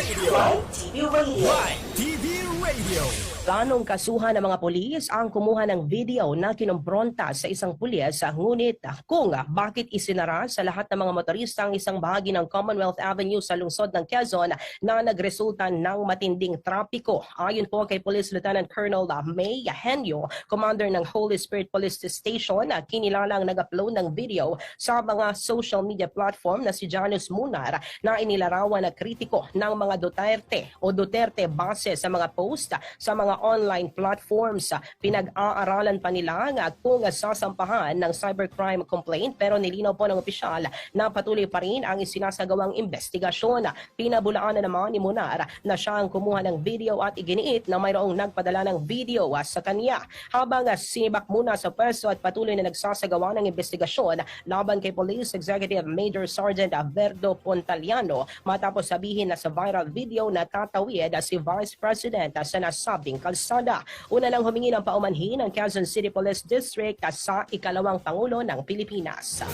Radio. TV Radio. TV Radio. Planong kasuhan ng mga polis ang kumuha ng video na kinumpronta sa isang pulis ngunit kung bakit isinara sa lahat ng mga motorista ang isang bahagi ng Commonwealth Avenue sa lungsod ng Quezon na nagresulta ng matinding trapiko. Ayon po kay Police Lieutenant Colonel May Henyo, Commander ng Holy Spirit Police Station, kinilalang nag-upload ng video sa mga social media platform na si Janus Munar na inilarawan na kritiko ng mga Duterte o Duterte base sa mga post sa mga online platforms. Pinag-aaralan pa nila nga kung sasampahan ng cybercrime complaint pero nilinaw po ng opisyal na patuloy pa rin ang isinasagawang investigasyon. Pinabulaan na naman ni Munar na siya ang kumuha ng video at iginiit na mayroong nagpadala ng video ah, sa kanya. Habang ah, sinibak muna sa pwesto at patuloy na nagsasagawa ng investigasyon laban kay Police Executive Major Sergeant Verdo Pontaliano matapos sabihin na sa viral video na tatawid ah, si Vice President ah, sa nasabing kalsada. Una nang humingi ng paumanhin ang Quezon City Police District sa ikalawang Pangulo ng Pilipinas.